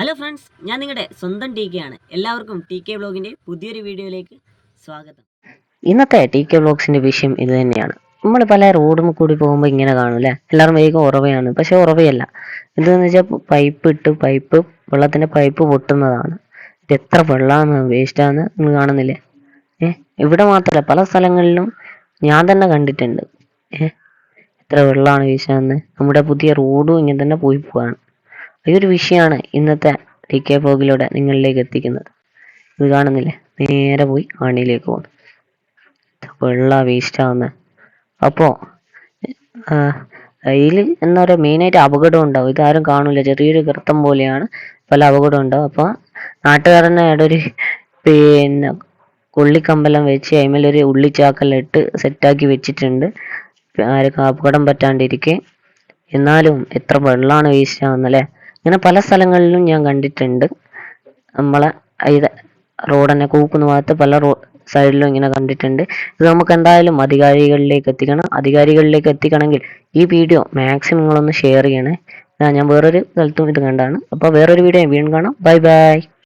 Hello friends ഞാൻ നിങ്ങളുടെ സ്വന്തം ടി കെ ആണ്. എല്ലാവർക്കും ടി കെ ബ്ലോഗിന്റെ പുതിയൊരു വീഡിയോയിലേക്ക് സ്വാഗതം. ഇന്നത്തെ ടി കെ ബ്ലോഗ്സിന്റെ വിഷയം ഇത് തന്നെയാണ്. നമ്മൾ പല റോഡും കൂടി പോകുമ്പോൾ ഇങ്ങനെ കാണും അല്ലേ? എല്ലാവരും വേഗം ഉറവയാണ്. പക്ഷെ ഉറവയല്ല. എന്തെന്ന് വെച്ചാൽ പൈപ്പ് ഇട്ട് പൈപ്പ് വെള്ളത്തിന്റെ പൈപ്പ് പൊട്ടുന്നതാണ്. ഇത് എത്ര വെള്ളമാണ് വേസ്റ്റാന്ന് നിങ്ങൾ കാണുന്നില്ലേ? ഏഹ് ഇവിടെ മാത്രമല്ല പല സ്ഥലങ്ങളിലും ഞാൻ തന്നെ കണ്ടിട്ടുണ്ട്. ഏഹ് എത്ര വെള്ളമാണ് വീശാന്ന് നമ്മുടെ പുതിയ റോഡും ഇങ്ങനെ തന്നെ പോയി പോവാണ്. ഈ ഒരു വിഷയമാണ് ഇന്നത്തെ ടി കെ ബ്ലോഗിലൂടെ നിങ്ങളിലേക്ക് എത്തിക്കുന്നത്. ഇത് കാണുന്നില്ലേ? നേരെ പോയി ആണിയിലേക്ക് പോകുന്നു വെള്ള വേസ്റ്റ് ആവുന്ന അപ്പോൾ ഇതിൽ എന്താ പറയുക മെയിനായിട്ട് അപകടം ഉണ്ടാവും. ഇതാരും കാണൂല. ചെറിയൊരു ഗർത്തം പോലെയാണ് പല അപകടം ഉണ്ടാവും. അപ്പോൾ നാട്ടുകാരനെ അവിടെ ഒരു പിന്നെ കൊള്ളിക്കമ്പലം വെച്ച് അതിമേലൊരു ഉള്ളിച്ചാക്കലിട്ട് സെറ്റാക്കി വെച്ചിട്ടുണ്ട്. ആർക്കും അപകടം പറ്റാണ്ടിരിക്കെ. എന്നാലും എത്ര വെള്ളമാണ് വേസ്റ്റ് ആവുന്നല്ലേ ഇങ്ങനെ പല സ്ഥലങ്ങളിലും ഞാൻ കണ്ടിട്ടുണ്ട്. നമ്മളെ ഇത് റോഡ് തന്നെ കൂക്കുന്ന ഭാഗത്ത് പല റോ സൈഡിലും ഇങ്ങനെ കണ്ടിട്ടുണ്ട്. ഇത് നമുക്ക് എന്തായാലും അധികാരികളിലേക്ക് എത്തിക്കണം. അധികാരികളിലേക്ക് എത്തിക്കണമെങ്കിൽ ഈ വീഡിയോ മാക്സിമം നിങ്ങളൊന്ന് ഷെയർ ചെയ്യണേ. ഞാൻ വേറൊരു സ്ഥലത്തും ഇത് കണ്ടാണ്. അപ്പോൾ വേറൊരു വീഡിയോ വീണ്ടും കാണാം. Bye bye.